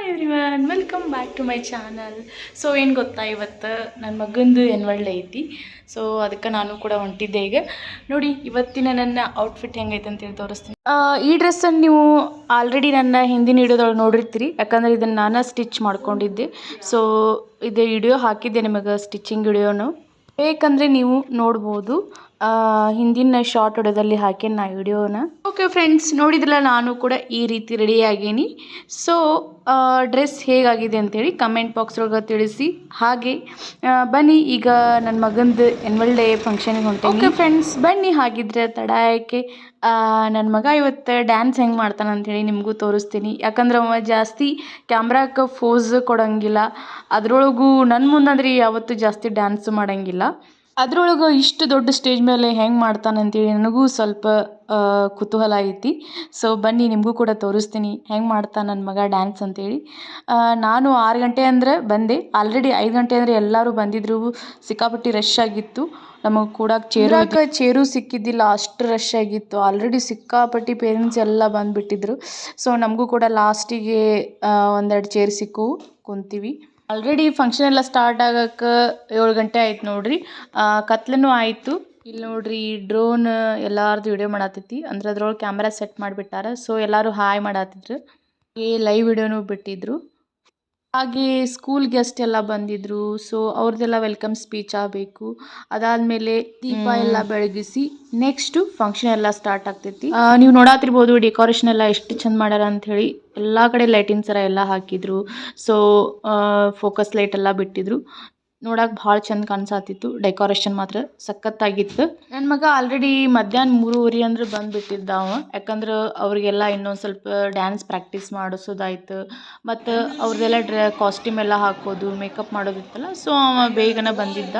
Hi everyone welcome back to my channel so ಏನು ಗೊತ್ತಾ ಇವತ್ತು? ನನ್ನ ಮಗಂದು ಎನ್ವಳ್ಳೆ ಐತಿ. ಸೊ ಅದಕ್ಕೆ ನಾನು ಕೂಡ ಹೊಂಟಿದ್ದೆ ಈಗ. ನೋಡಿ, ಇವತ್ತಿನ ನನ್ನ ಔಟ್ಫಿಟ್ ಹೆಂಗೈತೆ ಅಂತೇಳಿ ತೋರಿಸ್ತೀನಿ. ಈ ಡ್ರೆಸ್ಸನ್ನು ನೀವು ಆಲ್ರೆಡಿ ನನ್ನ ಹಿಂದಿನ ವಿಡಿಯೋದೊಳಗೆ ನೋಡಿರ್ತೀರಿ. ಯಾಕಂದ್ರೆ ಇದನ್ನು ನಾನು ಸ್ಟಿಚ್ ಮಾಡ್ಕೊಂಡಿದ್ದೆ. ಸೊ ಇದು ವಿಡಿಯೋ ಹಾಕಿದ್ದೆ ನಿಮಗೆ ಸ್ಟಿಚಿಂಗ್ ವಿಡಿಯೋನು ಬೇಕಂದರೆ ನೀವು ನೋಡ್ಬೋದು. ಹಿಂದಿನ ಶಾರ್ಟ್ ವಿಡಿಯೋದಲ್ಲಿ ಹಾಕಿ ನಾ ವಿಡಿಯೋನ. ಓಕೆ ಫ್ರೆಂಡ್ಸ್ ನೋಡಿದ್ರಲ್ಲ ನಾನು ಕೂಡ ಈ ರೀತಿ ರೆಡಿ ಆಗೇನಿ. ಸೊ ಡ್ರೆಸ್ ಹೇಗಾಗಿದೆ ಅಂತೇಳಿ ಕಮೆಂಟ್ ಬಾಕ್ಸ್ ಒಳಗೆ ತಿಳಿಸಿ. ಹಾಗೆ ಬನ್ನಿ ಈಗ ನನ್ನ ಮಗಂದು ಎನ್ವಲ್ ಡೇ ಫಂಕ್ಷನಿಗೆ ಹೊಂಟೆ ಓಕೆ ಫ್ರೆಂಡ್ಸ್ ಬನ್ನಿ ಹಾಗಿದ್ರೆ ತಡ ಯಾಕೆ ನನ್ನ ಮಗ ಇವತ್ತು ಡ್ಯಾನ್ಸ್ ಹೆಂಗೆ ಮಾಡ್ತಾನೆ ಅಂಥೇಳಿ ನಿಮಗೂ ತೋರಿಸ್ತೀನಿ. ಯಾಕಂದ್ರೆ ಅವ ಜಾಸ್ತಿ ಕ್ಯಾಮ್ರಾಕ್ಕೆ ಫೋಸ್ ಕೊಡೋಂಗಿಲ್ಲ. ಅದರೊಳಗೂ ನನ್ನ ಮುಂದಂದ್ರೆ ಯಾವತ್ತೂ ಜಾಸ್ತಿ ಡ್ಯಾನ್ಸ್ ಮಾಡೋಂಗಿಲ್ಲ. ಅದ್ರೊಳಗೆ ಇಷ್ಟು ದೊಡ್ಡ ಸ್ಟೇಜ್ ಮೇಲೆ ಹೆಂಗೆ ಮಾಡ್ತಾನೆ ಅಂತೇಳಿ ನನಗೂ ಸ್ವಲ್ಪ ಕುತೂಹಲ ಐತಿ. ಸೊ ಬನ್ನಿ, ನಿಮಗೂ ಕೂಡ ತೋರಿಸ್ತೀನಿ ಹೆಂಗೆ ಮಾಡ್ತಾನೆ ನನ್ನ ಮಗ ಡ್ಯಾನ್ಸ್ ಅಂತೇಳಿ. ನಾನು ಆರು ಗಂಟೆ ಅಂದರೆ ಬಂದೆ. ಆಲ್ರೆಡಿ ಐದು ಗಂಟೆ ಅಂದರೆ ಎಲ್ಲರೂ ಬಂದಿದ್ರು, ಸಿಕ್ಕಾಪಟ್ಟಿ ರಶ್ ಆಗಿತ್ತು. ನಮಗೆ ಕೂಡ ಚೇರು ಚೇರು ಸಿಕ್ಕಿದ್ದಿಲ್ಲ, ಅಷ್ಟು ರಶ್ ಆಗಿತ್ತು. ಆಲ್ರೆಡಿ ಸಿಕ್ಕಾಪಟ್ಟಿ ಪೇರೆಂಟ್ಸ್ ಎಲ್ಲ ಬಂದುಬಿಟ್ಟಿದ್ರು. ಸೊ ನಮಗೂ ಕೂಡ ಲಾಸ್ಟಿಗೆ ಒಂದೆರಡು ಚೇರ್ ಸಿಕ್ಕು, ಕುಂತೀವಿ. ಆಲ್ರೆಡಿ ಫಂಕ್ಷನ್ ಎಲ್ಲ ಸ್ಟಾರ್ಟ್ ಆಗಕ್ಕೆ ಏಳು ಗಂಟೆ ಆಯ್ತು ನೋಡ್ರಿ. ಕತ್ಲೂ ಆಯಿತು. ಇಲ್ಲಿ ನೋಡ್ರಿ ಡ್ರೋನ್ ಎಲ್ಲಾರ್ದು ವಿಡಿಯೋ ಮಾಡತ್ತೈತಿ ಅಂದ್ರೆ ಅದ್ರೊಳಗೆ ಕ್ಯಾಮ್ರಾ ಸೆಟ್ ಮಾಡಿಬಿಟ್ಟಾರ. ಸೊ ಎಲ್ಲರೂ ಹಾಯ್ ಮಾಡತ್ತಿದ್ರು ಈ ಲೈವ್ ವಿಡಿಯೋನು ಬಿಟ್ಟಿದ್ರು. ಹಾಗೆ ಸ್ಕೂಲ್ ಗೆಸ್ಟ್ ಎಲ್ಲ ಬಂದಿದ್ರು ಸೊ ಅವ್ರದ್ದೆಲ್ಲ ವೆಲ್ಕಮ್ ಸ್ಪೀಚ್ ಆಗಬೇಕು. ಅದಾದ್ಮೇಲೆ ದೀಪ ಎಲ್ಲ ಬೆಳಗಿಸಿ ನೆಕ್ಸ್ಟು ಫಂಕ್ಷನ್ ಎಲ್ಲ ಸ್ಟಾರ್ಟ್ ಆಗ್ತೈತಿ. ನೀವು ನೋಡಾತಿರ್ಬೋದು ಡೆಕೋರೇಷನ್ ಎಲ್ಲ ಎಷ್ಟು ಚಂದ ಮಾಡ್ಯಾರ ಅಂತ ಹೇಳಿ ಎಲ್ಲ ಕಡೆ ಲೈಟಿಂಗ್ ಸರ ಎಲ್ಲ ಹಾಕಿದ್ರು. ಸೊ ಫೋಕಸ್ ಲೈಟ್ ಎಲ್ಲ ಬಿಟ್ಟಿದ್ರು. ನೋಡಕ್ಕೆ ಭಾಳ ಚಂದ ಕಾಣಿಸಾತಿತ್ತು. ಡೆಕೋರೇಷನ್ ಮಾತ್ರ ಸಖತ್ತಾಗಿತ್ತು. ನನ್ನ ಮಗ ಆಲ್ರೆಡಿ ಮಧ್ಯಾಹ್ನ ಮೂರುವರೆ ಅಂದ್ರೆ ಬಂದುಬಿಟ್ಟಿದ್ದ ಅವ. ಯಾಕಂದ್ರೆ ಅವರಿಗೆಲ್ಲ ಇನ್ನೊಂದು ಸ್ವಲ್ಪ ಡ್ಯಾನ್ಸ್ ಪ್ರಾಕ್ಟೀಸ್ ಮಾಡಿಸೋದಾಯ್ತು. ಮತ್ತು ಅವ್ರದ್ದೆಲ್ಲ ಡ್ರ ಕಾಸ್ಟ್ಯೂಮ್ ಎಲ್ಲ ಹಾಕೋದು ಮೇಕಪ್ ಮಾಡೋದಿತ್ತಲ್ಲ ಸೊ ಅವ ಬೇಗನೆ ಬಂದಿದ್ದ.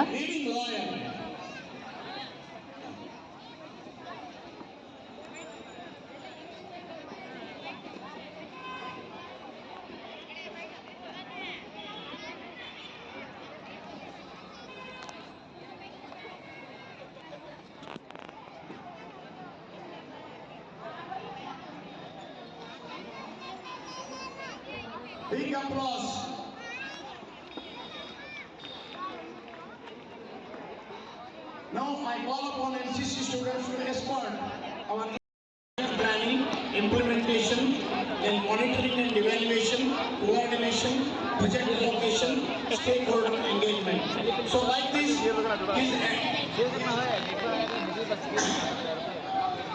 Big applause. Now I call upon NCC students to escort our planning, implementation, then monitoring and evaluation, coordination, budget allocation, stakeholder engagement. So like this, these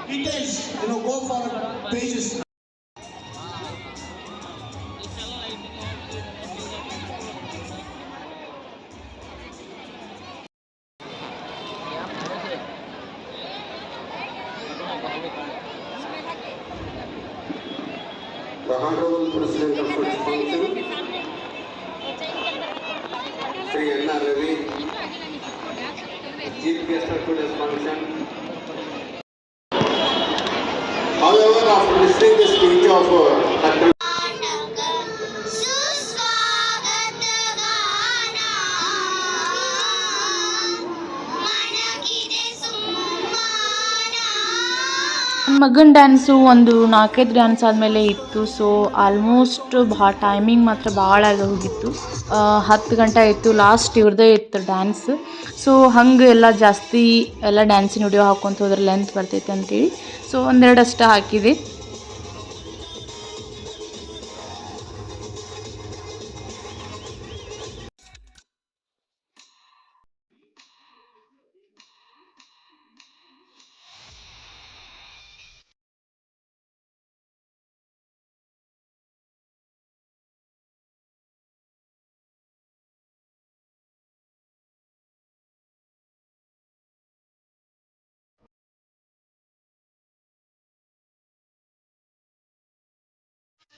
details, you know, go for pages. Honorable President of such function, Sri N. Ravi, Chief Guest of today's function. However, after listening the speech of uh, ನನ್ನ ಮಗನ dance ಒಂದು ನಾಲ್ಕೈದು dance ಆದಮೇಲೆ ಇತ್ತು so almost ಭಾಳ timing ಮಾತ್ರ ಭಾಳ ಆಗಿ ಹೋಗಿತ್ತು. ಹತ್ತು ಗಂಟೆ ಇತ್ತು ಲಾಸ್ಟ್ ಇವ್ರದೇ ಇತ್ತು ಡ್ಯಾನ್ಸ್ ಸೊ ಹಂಗೆ ಎಲ್ಲ ಜಾಸ್ತಿ ಎಲ್ಲ ಡ್ಯಾನ್ಸಿನ ವಿಡಿಯೋ ಹಾಕ್ಕೊಂತ ಹೋದ್ರೆ ಲೆಂತ್ ಬರ್ತೈತೆ ಅಂತೇಳಿ. ಸೊ ಒಂದೆರಡು ಅಷ್ಟು ಹಾಕಿದೆ.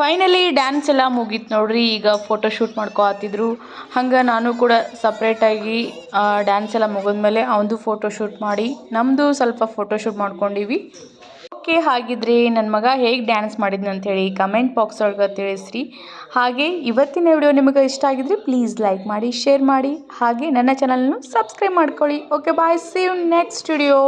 ಫೈನಲಿ ಡ್ಯಾನ್ಸ್ ಎಲ್ಲ ಮುಗೀತು ನೋಡ್ರಿ. ಈಗ ಫೋಟೋ ಶೂಟ್ ಮಾಡ್ಕೊ ಹತ್ತಿದ್ರು. ಹಂಗೆ ನಾನು ಕೂಡ ಸಪ್ರೇಟಾಗಿ ಡ್ಯಾನ್ಸ್ ಎಲ್ಲ ಮುಗಿದ್ಮೇಲೆ ಅವನದು ಫೋಟೋ ಶೂಟ್ ಮಾಡಿ ನಮ್ಮದು ಸ್ವಲ್ಪ ಫೋಟೋ ಶೂಟ್ ಮಾಡ್ಕೊಂಡಿವಿ. ಓಕೆ ಹಾಗಿದ್ರೆ ನನ್ನ ಮಗ ಹೇಗೆ ಡ್ಯಾನ್ಸ್ ಮಾಡಿದ್ನು ಅಂಥೇಳಿ ಕಮೆಂಟ್ ಬಾಕ್ಸ್ ಒಳಗೆ ತಿಳಿಸ್ರಿ. ಹಾಗೆ ಇವತ್ತಿನ ವಿಡಿಯೋ ನಿಮಗೆ ಇಷ್ಟ ಆಗಿದ್ರೆ ಪ್ಲೀಸ್ ಲೈಕ್ ಮಾಡಿ ಶೇರ್ ಮಾಡಿ. ಹಾಗೆ ನನ್ನ ಚಾನಲ್ನು ಸಬ್ಸ್ಕ್ರೈಬ್ ಮಾಡ್ಕೊಳ್ಳಿ. Okay bye see next video